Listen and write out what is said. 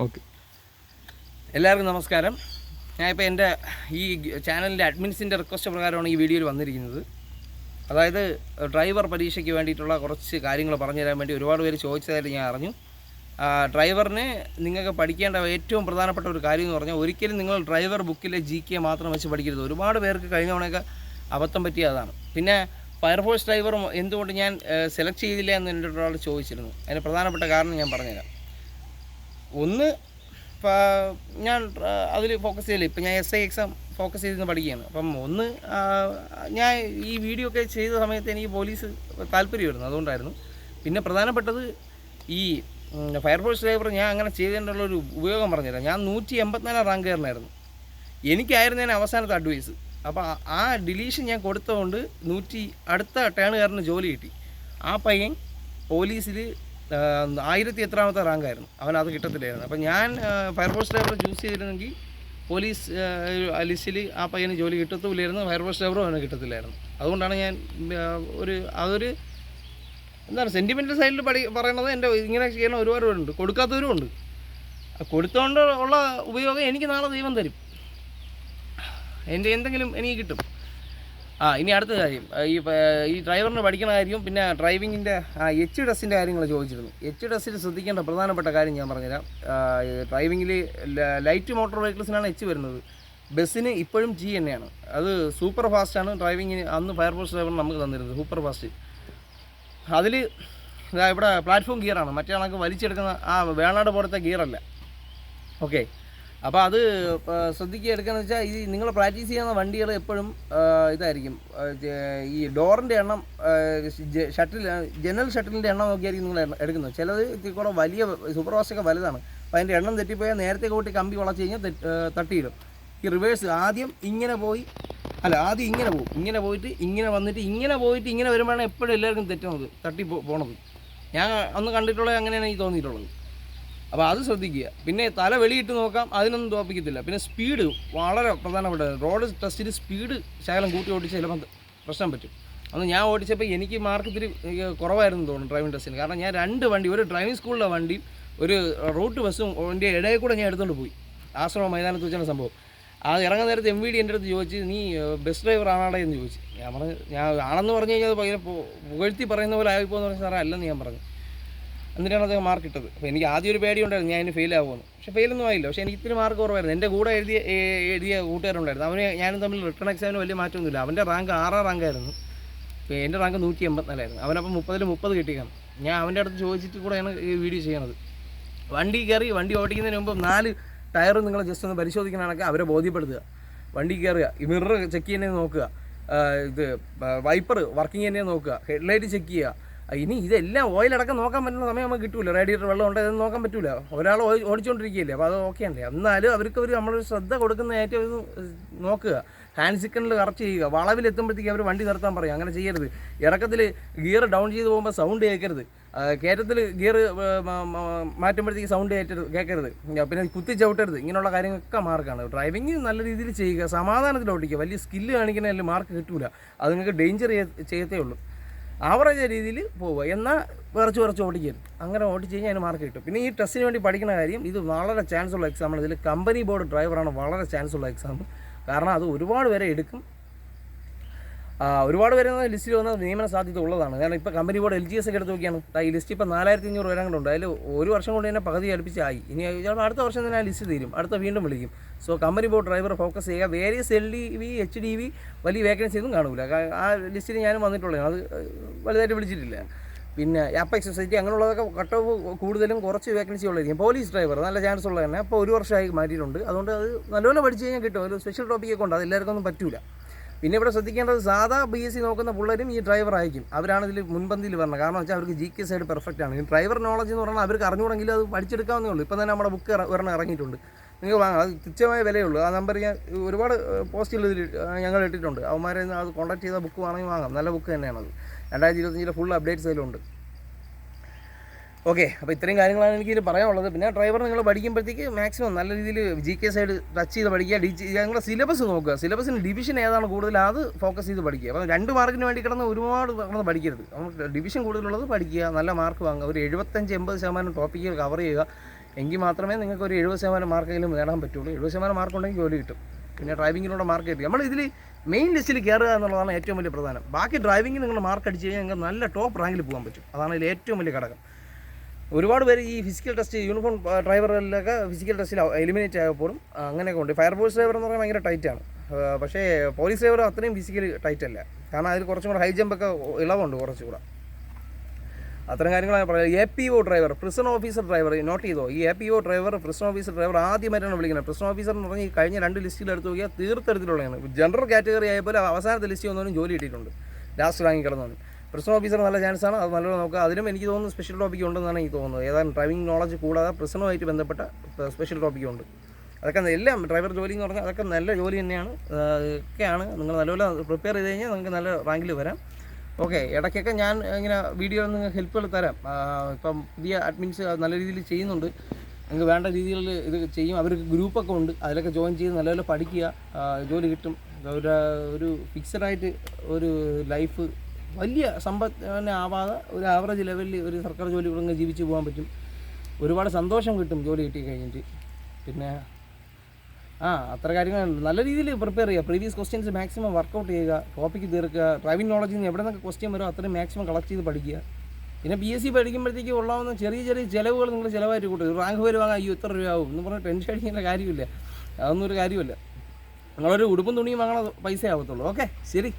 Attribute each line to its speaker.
Speaker 1: Okay.
Speaker 2: എല്ലാവർക്കും നമസ്കാരം. ഞാനിപ്പോൾ എന്റെ ഈ ചാനലിന്റെ അഡ്മിൻസിന്റെ റിക്വസ്റ്റ് പ്രകാരമാണ് ഈ വീഡിയോയിൽ വന്നിരിക്കുന്നത്. അതായത് ഡ്രൈവർ പരീക്ഷയ്ക്ക് വേണ്ടിയിട്ടുള്ള കുറച്ച് കാര്യങ്ങൾ പറഞ്ഞു തരാൻ വേണ്ടി ഒരുപാട് പേര് ചോദിച്ചതായിട്ട് ഞാൻ അറിഞ്ഞു. ഡ്രൈവറിന് നിങ്ങൾക്ക് പഠിക്കേണ്ട ഏറ്റവും പ്രധാനപ്പെട്ട ഒരു കാര്യം എന്ന് പറഞ്ഞാൽ ഒരിക്കലും നിങ്ങൾ ഡ്രൈവർ ബുക്കിലെ ജി കെ മാത്രം വെച്ച് പഠിക്കരുത്. ഒരുപാട് പേർക്ക് കഴിഞ്ഞ തവണയൊക്കെ അബദ്ധം പറ്റിയ അതാണ്. പിന്നെ ഫയർഫോഴ്സ് ഡ്രൈവറും എന്തുകൊണ്ട് ഞാൻ സെലക്ട് ചെയ്തില്ല എന്ന് എന്റെ ഒരാൾ ചോദിച്ചിരുന്നു. അതിന് പ്രധാനപ്പെട്ട കാരണം ഞാൻ പറഞ്ഞുതരാം. ഒന്ന് ഞാൻ അതിൽ ഫോക്കസ് ചെയ്യില്ല ഇപ്പം ഞാൻ എസ് ഐ എക്സാം ഫോക്കസ് ചെയ്തിരുന്ന് പഠിക്കുകയാണ്. അപ്പം ഒന്ന് ഞാൻ ഈ വീഡിയോ ഒക്കെ ചെയ്ത സമയത്ത് എനിക്ക് പോലീസ് താല്പര്യമായിരുന്നു അതുകൊണ്ടായിരുന്നു. പിന്നെ പ്രധാനപ്പെട്ടത് ഈ ഫയർഫോഴ്സ് ഡ്രൈവർ ഞാൻ അങ്ങനെ ചെയ്തതിനുള്ള ഒരു ഉപയോഗം പറഞ്ഞുതരാം. ഞാൻ നൂറ്റി എൺപത്തിനാലാം എനിക്കായിരുന്നു എനിക്കായിരുന്നതിന് അവസാനത്തെ അഡ്വൈസ് അപ്പോൾ ആ ഡിലീഷൻ ഞാൻ കൊടുത്തതുകൊണ്ട് നൂറ്റി അടുത്ത ടേണുകാരന് ജോലി കിട്ടി. ആ പയ്യൻ പോലീസിൽ ആയിരത്തി എത്രാമത്തെ റാങ്കായിരുന്നു അവൻ അത് കിട്ടത്തില്ലായിരുന്നു. അപ്പം ഞാൻ ഫയർഫോഴ്സ് ഡ്രൈവർ ചൂസ് ചെയ്തിരുന്നെങ്കിൽ പോലീസ് ലിസ്റ്റിൽ ആ പയ്യന് ജോലി കിട്ടത്തുമില്ലായിരുന്നു. ഫയർഫോഴ്സ് ഡ്രൈവറും അവന് കിട്ടത്തില്ലായിരുന്നു. അതുകൊണ്ടാണ് ഞാൻ ഒരു അതൊരു എന്താണ് സെന്റിമെന്റൽ സൈഡിൽ പഠി പറയണത് എന്റെ ഇങ്ങനെ ചെയ്യുന്ന ഒരുപാട് പേരുണ്ട്. കൊടുക്കാത്തവരും ഉണ്ട്. കൊടുത്തോണ്ട് ഉള്ള ഉപയോഗം എനിക്ക് നാളെ ദൈവം തരും. എന്റെ എന്തെങ്കിലും എനിക്ക് കിട്ടും. ആ ഇനി അടുത്ത കാര്യം. ഈ ഈ ഡ്രൈവറിന് പഠിക്കുന്ന കാര്യം പിന്നെ ഡ്രൈവിങ്ങിന്റെ ആ എച്ച് ടെസ്റ്റിന്റെ കാര്യങ്ങൾ ചോദിച്ചിരുന്നു. എച്ച് ടെസ്റ്റിൽ ശ്രദ്ധിക്കേണ്ട പ്രധാനപ്പെട്ട കാര്യം ഞാൻ പറഞ്ഞുതരാം. ഡ്രൈവിങ്ങിൽ ലൈറ്റ് മോട്ടോർ വെഹിക്കിൾസിനാണ് എച്ച് വരുന്നത്. ബസ്സിന് ഇപ്പോഴും ജി തന്നെയാണ്. അത് സൂപ്പർ ഫാസ്റ്റാണ് ഡ്രൈവിങ്ങിന് അന്ന് ഫയർഫോഴ്സ് ഡ്രൈവർ നമുക്ക് തന്നിരുന്നത്. സൂപ്പർ ഫാസ്റ്റ് അതിൽ ഇവിടെ പ്ലാറ്റ്ഫോം ഗിയറാണ് മറ്റേ കണക്ക് വലിച്ചെടുക്കുന്ന ആ വേണാട് പോലത്തെ ഗിയറല്ല ഓക്കെ അപ്പോൾ അത് ശ്രദ്ധിക്കുക എടുക്കുകയെന്ന് വെച്ചാൽ ഈ നിങ്ങൾ പ്രാക്ടീസ് ചെയ്യുന്ന വണ്ടികൾ എപ്പോഴും ഇതായിരിക്കും. ഈ ഡോറിന്റെ എണ്ണം ഷട്ടിൽ ജനറൽ ഷട്ടിലിന്റെ എണ്ണം നോക്കിയായിരിക്കും നിങ്ങൾ എടുക്കുന്നത്. ചിലത് ഇത്തിരി കൂടെ വലിയ സൂപ്പർ ഫാസ്റ്റൊക്കെ വലുതാണ്. അപ്പോൾ അതിന്റെ എണ്ണം തെറ്റിപ്പോയാൽ നേരത്തെ കൂട്ടി കമ്പി വളച്ച് കഴിഞ്ഞാൽ തട്ടിയിടും. ഈ റിവേഴ്സ് ആദ്യം ഇങ്ങനെ പോയി അല്ല ആദ്യം ഇങ്ങനെ പോകും ഇങ്ങനെ പോയിട്ട് ഇങ്ങനെ വന്നിട്ട് ഇങ്ങനെ പോയിട്ട് ഇങ്ങനെ വരുമ്പോഴാണ് എപ്പോഴും എല്ലാവർക്കും തെറ്റുന്നത് തട്ടി പോണത്. ഞാൻ അന്ന് കണ്ടിട്ടുള്ളത് അങ്ങനെയാണ് എനിക്ക് തോന്നിയിട്ടുള്ളത്. അപ്പോൾ അത് ശ്രദ്ധിക്കുക. പിന്നെ തല വെളിയിട്ട് നോക്കാം അതിനൊന്നും തോപ്പിക്കത്തില്ല. പിന്നെ സ്പീഡ് വളരെ പ്രധാനപ്പെട്ട റോഡ് ടെസ്റ്റിൽ സ്പീഡ് ശകലം കൂട്ടി ഓടിച്ച് ചിലപ്പോൾ പ്രശ്നം പറ്റും. അന്ന് ഞാൻ ഓടിച്ചപ്പോൾ എനിക്ക് മാർക്ക് ഇത്തിരി കുറവായിരുന്നു തോന്നുന്നു ഡ്രൈവിംഗ് ടെസ്റ്റിന് കാരണം ഞാൻ രണ്ട് വണ്ടി ഒരു ഡ്രൈവിംഗ് സ്കൂളിലെ വണ്ടി ഒരു റൂട്ട് ബസ്സും എന്റെ ഇടയിൽ കൂടെ ഞാൻ എടുത്തുകൊണ്ട് പോയി. ആശ്രമ മൈതാനത്ത് വെച്ചാണ് സംഭവം. ആ ഇറങ്ങുന്ന നേരത്ത് എം വി ഡി എന്റെ അടുത്ത് ചോദിച്ച് നീ ബസ് ഡ്രൈവർ ആണാടെ? എന്ന് ചോദിച്ചു. ഞാൻ പറഞ്ഞു ഞാൻ ആണെന്ന് പറഞ്ഞു കഴിഞ്ഞാൽ ഭയങ്കര പുകഴ്ത്തി പറയുന്ന പോലെ ആയിപ്പോന്ന് പറഞ്ഞാൽ സാറേ അല്ലെന്ന് ഞാൻ പറഞ്ഞു. എന്നിട്ടാണ് അദ്ദേഹം മാർക്ക് ഇട്ടത്. അപ്പോൾ എനിക്ക് ആദ്യം ഒരു പേടി ഉണ്ടായിരുന്നു ഞാൻ അതിന് ഫെയിൽ ആകുമെന്ന് പക്ഷേ ഫെയിലൊന്നും ആയില്ല. പക്ഷേ എനിക്ക് ഇത്തിരി മാർക്ക് കുറവായിരുന്നു. എന്റെ കൂടെ എഴുതിയ എഴുതിയ കൂട്ടുകാരുണ്ടായിരുന്നു. അവന് ഞാനും തമ്മിൽ റിട്ടേൺ എക്സാമിന് വലിയ മാറ്റമൊന്നുമില്ല. അവന്റെ റാങ്ക് ആറാം റാങ്കായിരുന്നു അപ്പോൾ എന്റെ റാങ്ക് നൂറ്റി എൺപത്തിനാലായിരുന്നു. അവനപ്പോൾ മുപ്പതിൽ മുപ്പത് കിട്ടിയാണ് ഞാൻ അവന്റെ അടുത്ത് ചോദിച്ചിട്ട് കൂടെയാണ് ഈ വീഡിയോ ചെയ്യണത്. വണ്ടി കയറി വണ്ടി ഓടിക്കുന്നതിന് മുമ്പ് നാല് ടയർ നിങ്ങൾ ജസ്റ്റ് ഒന്ന് പരിശോധിക്കണമെന്നൊക്കെ അവരെ ബോധ്യപ്പെടുത്തുക. വണ്ടി കയറുക മിറർ ചെക്ക് ചെയ്യുന്നത് നോക്കുക. ഇത് വൈപ്പർ വർക്കിംഗ് തന്നെ നോക്കുക. ഹെഡ്ലൈറ്റ് ചെക്ക് ചെയ്യുക. ഇനി ഇതെല്ലാം ഓയിലടക്കം നോക്കാൻ പറ്റുന്ന സമയം നമുക്ക് കിട്ടൂല. റേഡിയേറ്റർ വെള്ളം ഉണ്ടോ ഇതൊന്നും നോക്കാൻ പറ്റൂല. ഒരാൾ ഓടി- ഓടിച്ചുകൊണ്ടിരിക്കുകയല്ലേ അപ്പോൾ അത് ഓക്കെ അല്ലേ? എന്നാലും അവർക്ക് അവർ നമ്മളൊരു ശ്രദ്ധ കൊടുക്കുന്ന ഏറ്റവും നോക്കുക. ഹാൻഡ് സിക്കണിൽ കറക്റ്റ് ചെയ്യുക. വളവിലെത്തുമ്പോഴത്തേക്ക് അവർ വണ്ടി നിർത്താൻ പറയും. അങ്ങനെ ചെയ്യരുത്. ഇറക്കത്തിൽ ഗിയർ ഡൗൺ ചെയ്ത് പോകുമ്പോൾ സൗണ്ട് കേൾക്കരുത്. കയറ്റത്തിൽ ഗിയർ മാറ്റുമ്പോഴത്തേക്ക് സൗണ്ട് കയറ്റരുത് കേൾക്കരുത്. പിന്നെ കുത്തി ചവിട്ടരുത്. ഇങ്ങനെയുള്ള കാര്യങ്ങളൊക്കെ മാർക്കാണ് ഡ്രൈവിങ് നല്ല രീതിയിൽ ചെയ്യുക. സമാധാനത്തിൽ ഓടിക്കുക വലിയ സ്കില്ല് കാണിക്കുന്നതിൽ മാർക്ക് കിട്ടൂല. അത് നിങ്ങൾക്ക് ഡേഞ്ചർ ചെയ്യത്തേ ഉള്ളൂ. ആവറേജ് രീതിയിൽ പോവുക. എന്നാൽ വിറച്ച് വിറച്ച് ഓടിക്കരുത് അങ്ങനെ ഓടിച്ച് കഴിഞ്ഞാൽ അതിന് മാർക്ക് കിട്ടും. പിന്നെ ഈ ടെസ്റ്റിന് വേണ്ടി പഠിക്കുന്ന കാര്യം ഇത് വളരെ ചാൻസ് ഉള്ള എക്സാമാണ് ഇതിൽ കമ്പനി ബോർഡ് ഡ്രൈവറാണ് വളരെ ചാൻസ് ഉള്ള എക്സാം കാരണം അത് ഒരുപാട് പേരെ എടുക്കും. ഒരുപാട് പേര് ലിസ്റ്റിൽ വന്ന നിയമന സാധ്യത ഉള്ളതാണ്. കാരണം ഇപ്പോൾ company board L G S ഒക്കെ എടുത്ത് നോക്കിയാണ്. ഈ ലിസ്റ്റ് ഇപ്പോൾ നാലായിരത്തി അഞ്ഞൂറ് ഉണ്ട് അതിൽ ഒരു വർഷം കൊണ്ട് തന്നെ പകുതി അടുപ്പിച്ചായി ഇനി അടുത്ത വർഷം തന്നെ ആ ലിസ്റ്റ് തീരും. അടുത്ത വീണ്ടും വിളിക്കും. So company board driver focus ചെയ്യുക. Various L D V H D V വലിയ വേക്കൻസി ഒന്നും കാണൂല. ആ ലിസ്റ്റിൽ ഞാനും വന്നിട്ടുള്ളത് അത് വലുതായിട്ട് വിളിച്ചിട്ടില്ല. പിന്നെ അപ്പെക്സ് സൊസൈറ്റി അങ്ങനെയുള്ളതൊക്കെ കട്ട് ഓഫ് കൂടുതലും കുറച്ച് വേക്കൻസി ഉള്ളതായിരിക്കും. പോലീസ് ഡ്രൈവർ നല്ല ചാൻസ് ഉള്ളത് തന്നെ. അപ്പോൾ ഒരു വർഷമായി മാറ്റിയിട്ടുണ്ട്. അതുകൊണ്ട് അത് നല്ലപോലെ പഠിച്ച് കഴിഞ്ഞാൽ കിട്ടും. ഒരു സ്പെഷ്യൽ ടോപ്പിക്കൊക്കെ ഉണ്ട്. അത് എല്ലാവർക്കും ഒന്നും പറ്റൂല. പിന്നെ ഇവിടെ ശ്രദ്ധിക്കേണ്ടത് സാധാ ബി എസ് സി നോക്കുന്ന പിള്ളേരും ഈ ഡ്രൈവർ ആയിരിക്കും. അവരാണ് ഇതിൽ മുൻപന്തിയിൽ വരണം കാരണം വെച്ചാൽ അവർക്ക് ജി കെ സൈഡ് പെർഫെക്റ്റ് ആണ്. ഈ ഡ്രൈവർ നോളജ് എന്ന് പറഞ്ഞാൽ അവർക്ക് അറിഞ്ഞുകൂടെങ്കിലും അത് പഠിച്ചെടുക്കാവുന്നേ ഉള്ളൂ. ഇപ്പം തന്നെ നമ്മുടെ ബുക്ക് ഒരെണ്ണം ഇറങ്ങിയിട്ടുണ്ട്. നിങ്ങൾക്ക് വാങ്ങാം അത് തുച്ഛമായ വിലയുള്ളൂ. ആ നമ്പർ ഞാൻ ഒരുപാട് പോസ്റ്റുകൾ ഇതിൽ ഞങ്ങൾ ഇട്ടിട്ടുണ്ട്. അവന്മാരെ അത് കോൺടാക്ട് ചെയ്ത ബുക്ക് വേണമെങ്കിൽ വാങ്ങാം. നല്ല ബുക്ക് തന്നെയാണത്. രണ്ടായിരത്തി ഇരുപത്തഞ്ചിലെ ഫുൾ അപ്ഡേറ്റ്സ് അതിലുണ്ട്. ഓക്കെ അപ്പോൾ ഇത്രയും കാര്യങ്ങളാണ് എനിക്ക് പറയാനുള്ളത്. പിന്നെ ഡ്രൈവർ നിങ്ങൾ പഠിക്കുമ്പോഴത്തേക്ക് മാക്സിമം നല്ല രീതിയിൽ ജി കെ സൈഡ് ടച്ച് ചെയ്ത് പഠിക്കുക. ഡി ഞങ്ങളുടെ സിലബസ് നോക്കുക. സിലബസിന് ഡിവിഷൻ ഏതാണ് കൂടുതൽ? അത് ഫോക്കസ് ചെയ്ത് പഠിക്കുക. അപ്പോൾ രണ്ട് മാർക്കിന് വേണ്ടി കിടന്ന് ഒരുപാട് കിടന്ന് പഠിക്കരുത്. ഡിവിഷൻ കൂടുതലുള്ളത് പഠിക്കുക. നല്ല മാർക്ക് വാങ്ങുക. ഒരു എഴുപത്തഞ്ച് എൺപത് ശതമാനം ടോപ്പിക്കുകൾ കവർ ചെയ്യുക. എങ്കിൽ മാത്രമേ നിങ്ങൾക്ക് ഒരു എഴുപത് ശതമാനം മാർക്കെങ്കിലും നേടാൻ പറ്റുള്ളൂ. എഴുപത് ശതമാനം മാർക്ക് ഉണ്ടെങ്കിൽ ജോലി കിട്ടും. പിന്നെ ഡ്രൈവിങ്ങിലൂടെ മാർക്ക് കിട്ടും നമ്മൾ ഇതിൽ മെയിൻ ലിസ്റ്റിൽ കയറുക എന്നുള്ളതാണ് ഏറ്റവും വലിയ പ്രധാനം. ബാക്കി ഡ്രൈവിങ്ങിൽ നിങ്ങൾ മാർക്ക് അടിച്ച് കഴിഞ്ഞാൽ നിങ്ങൾക്ക് നല്ല ടോപ്പ് റാങ്കിൽ പോകാൻ പറ്റും. അതാണ് ഇതിൽ ഏറ്റവും വലിയ ഘടകം. ഒരുപാട് പേര് ഈ ഫിസിക്കൽ ടെസ്റ്റ് യൂണിഫോം ഡ്രൈവറിലൊക്കെ ഫിസിക്കൽ ടെസ്റ്റിൽ എലിമിനേറ്റ് ആയപ്പോഴും അങ്ങനെയൊക്കെ ഉണ്ട്. ഫയർഫോഴ്സ് ഡ്രൈവർ എന്ന് പറഞ്ഞാൽ ഭയങ്കര ടൈറ്റാണ് പക്ഷേ പോലീസ് ഡ്രൈവർ അത്രയും ഫിസിക്കലി ടൈറ്റ് അല്ല. കാരണം അതിൽ കുറച്ചും കൂടെ ഹൈ ജമ്പൊക്കെ ഇളവുണ്ട് കുറച്ചുകൂടെ അത്തരം കാര്യങ്ങളാണ് പറയുന്നത്. A P O driver prison officer driver note ചെയ്തോ? ഈ A P O driver prison officer driver ആദ്യമായിട്ടാണ് വിളിക്കുന്നത്. പ്രിസൺ ഓഫീസർ എന്ന് പറഞ്ഞാൽ ഈ കഴിഞ്ഞ രണ്ട് ലിസ്റ്റിൽ എടുത്ത് നോക്കിയാൽ തീർത്തരത്തിലുള്ളതാണ്. ജനറൽ കാറ്റഗറി ആയപ്പോൾ അവസാനത്തെ ലിസ്റ്റ് വന്നവരും ജോലി കിട്ടിയിട്ടുണ്ട്. ലാസ്റ്റ് റാങ്കിൽ കിടന്നവനും പ്രിസൺ ഓഫീസർ നല്ല ചാൻസ് ആണ്. അത് നല്ലോണം നോക്കുക. അതിലും എനിക്ക് തോന്നുന്നു സ്പെഷ്യൽ ടോപ്പിക് ഉണ്ടെന്നാണ് എനിക്ക് തോന്നുന്നത്. ഏതായാലും ഡ്രൈവിംഗ് നോളജ് കൂടാതെ പ്രിസണുമായിട്ട് ബന്ധപ്പെട്ട സ്പെഷ്യൽ ടോപ്പിക് ഉണ്ട്. അതൊക്കെ എല്ലാം ഡ്രൈവർ ജോലി എന്ന് പറഞ്ഞാൽ അതൊക്കെ നല്ല ജോലി തന്നെയാണ്. ഒക്കെയാണ്. നിങ്ങൾ നല്ലപോലെ പ്രിപ്പയർ ചെയ്ത് കഴിഞ്ഞാൽ നിങ്ങൾക്ക് നല്ല റാങ്കിൽ വരാം. ഓക്കെ ഇടയ്ക്കൊക്കെ ഞാൻ ഇങ്ങനെ വീഡിയോ നിങ്ങൾക്ക് ഹെൽപ്പുകൾ തരാം. ഇപ്പം പുതിയ അഡ്മിൻസ് നല്ല രീതിയിൽ ചെയ്യുന്നുണ്ട്. നിങ്ങൾക്ക് വേണ്ട രീതിയിൽ ഇത് ചെയ്യും. അവർക്ക് ഗ്രൂപ്പൊക്കെ ഉണ്ട്. അതിലൊക്കെ ജോയിൻ ചെയ്ത് നല്ലപോലെ പഠിക്കുക. ജോലി കിട്ടും. ഒരു ഒരു ഫിക്സഡായിട്ട് ഒരു ലൈഫ് വലിയ സമ്പത്ത് ആവാതെ ഒരു ആവറേജ് ലെവലിൽ ഒരു സർക്കാർ ജോലി കൂടെ ജീവിച്ച് പോകാൻ പറ്റും. ഒരുപാട് സന്തോഷം കിട്ടും ജോലി കിട്ടി കഴിഞ്ഞിട്ട്. പിന്നെ ആ അത്ര കാര്യങ്ങളുണ്ട്. നല്ല രീതിയിൽ പ്രിപ്പയർ ചെയ്യുക. പ്രീവിയസ് ക്വസ്റ്റ്യൻസ് മാക്സിമം വർക്കൗട്ട് ചെയ്യുക ടോപ്പിക്ക് തീർക്കുക ഡ്രൈവിംഗ് നോളജിൽ നിന്ന് എവിടെ നിന്നൊക്കെ ക്വസ്റ്റ്യൻ വരുമോ അത്രയും മാക്സിമം കളക്ട് ചെയ്ത് പഠിക്കുക. പിന്നെ പി എസ് സി പഠിക്കുമ്പോഴത്തേക്ക് ഉള്ളാവുന്ന ചെറിയ ചെറിയ ചിലവുകൾ നിങ്ങൾ ചിലവായിട്ട് കൂട്ടും. റാങ്ക് പേര് വാങ്ങാൻ അയ്യോ ഇത്ര രൂപയാവും എന്ന് പറഞ്ഞാൽ ടെൻഷൻ അടിക്കേണ്ട കാര്യമില്ല. അതൊന്നും ഒരു കാര്യമില്ല നിങ്ങളൊരു ഉടുപ്പും തുണിയും വാങ്ങണ പൈസ ആവത്തുള്ളൂ. ഓക്കെ ശരി.